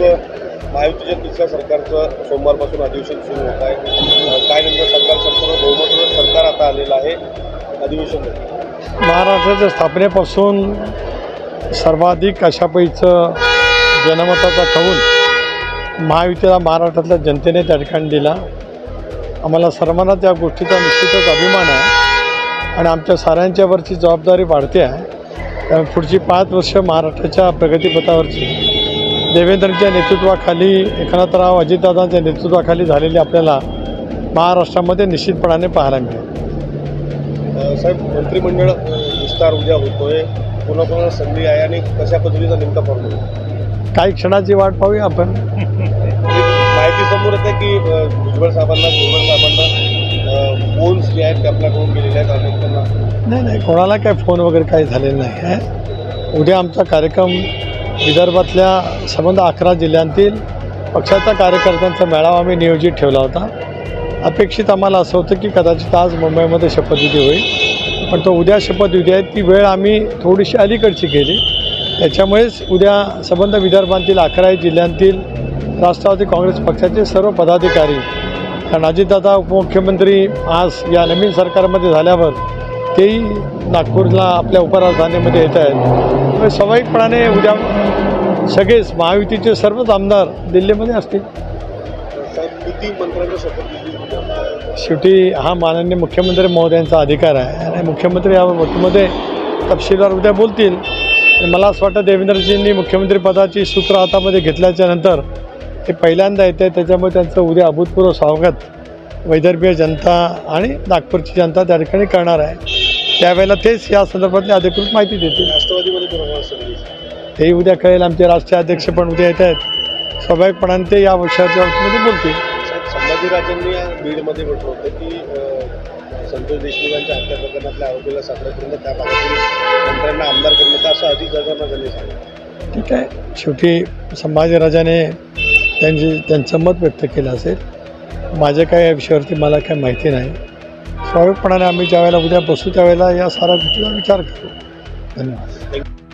साहेब महायुतीच्या तिसऱ्या सरकारचं सोमवारपासून अधिवेशन सुरू होत आहे. काय नेमकं सरकार संपूर्ण बहुमताचं सरकार आता आलेलं आहे अधिवेशन महाराष्ट्राच्या स्थापनेपासून सर्वाधिक अशापैचं जनमताचा कौल महायुतीला महाराष्ट्रातल्या जनतेने त्या ठिकाणी दिला. आम्हाला सर्वांना त्या गोष्टीचा निश्चितच अभिमान आहे आणि आमच्या साऱ्यांच्यावरची जबाबदारी वाढते आहे. त्यामुळे पुढची पाच वर्ष महाराष्ट्राच्या प्रगतीपथावरची देवेंद्रच्या नेतृत्वाखाली एकनाथराव अजितदादांच्या नेतृत्वाखाली झालेली आपल्याला महाराष्ट्रामध्ये निश्चितपणाने पाहायला मिळेल. साहेब मंत्रिमंडळ विस्तार उद्या होतोय. पुन्हा पुन्हा संधी आहे आणि कशा पद्धतीचा नेमका फॉर्म काही क्षणाची वाट पाहूया आपण. माहिती समोर येते की भुजबळ साहेबांना भुजबळ साहेबांना फोन्स जे आहेत ते आपल्याकडून गेलेले आहेत त्यांना. नाही नाही कोणाला काय फोन वगैरे काही झालेलं नाही आहे. उद्या आमचा कार्यक्रम विदर्भातल्या संबंध अकरा जिल्ह्यांतील पक्षाच्या कार्यकर्त्यांचा मेळावा आम्ही नियोजित ठेवला होता. अपेक्षित आम्हाला असं होतं की कदाचित आज मुंबईमध्ये शपथविधी होईल. पण तो उद्या शपथविधी आहे ती वेळ आम्ही थोडीशी अलीकडची केली. त्याच्यामुळेच उद्या संबंध विदर्भातील अकराही जिल्ह्यांतील राष्ट्रवादी काँग्रेस पक्षाचे सर्व पदाधिकारी कारण अजितदादा उपमुख्यमंत्री आज या नवीन सरकारमध्ये झाल्यावर तेही नागपूरला आपल्या उपराजधानीमध्ये येत आहेत. स्वाभाविकपणाने उद्या सगळेच महायुतीचे सर्वच आमदार दिल्लीमध्ये असतील. शेवटी हा माननीय मुख्यमंत्री महोदयांचा अधिकार आहे. आणि मुख्यमंत्री या बाबतीमध्ये तपशीलवार उद्या बोलतील. मला असं वाटतं देवेंद्रजींनी मुख्यमंत्रीपदाची सूत्र हातामध्ये घेतल्याच्या नंतर ते पहिल्यांदा येते त्याच्यामुळे त्यांचं उद्या अभूतपूर्व स्वागत वैदर्भीय जनता आणि नागपूरची जनता त्या ठिकाणी करणार आहे. त्यावेळेला तेच या संदर्भातली अधिकृत माहिती देतील तेही उद्या कळेल आमचे राष्ट्रीय अध्यक्ष पण उद्या येत आहेत. स्वाभाविकपणाने ते या विषयाच्या बाबतीमध्ये बोलतील. संभाजीराजांनी बीडमध्ये म्हटलं होतं की संतोष देशमुखांच्या हत्या प्रकरणातल्या आरोपीला सापडेपर्यंत त्या भागातील मंत्र्यांना आमदार करणं असं अजित त्यांनी सांगितलं. ठीक आहे. शेवटी संभाजीराजाने त्यांची त्यांचं मत व्यक्त केलं असेल. माझ्या काय या विषयावरती मला काय माहिती नाही. स्वाभाविकपणाने आम्ही ज्यावेळेला उद्या बसू त्यावेळेला या साऱ्या गोष्टीचा विचार करू धन्यवाद.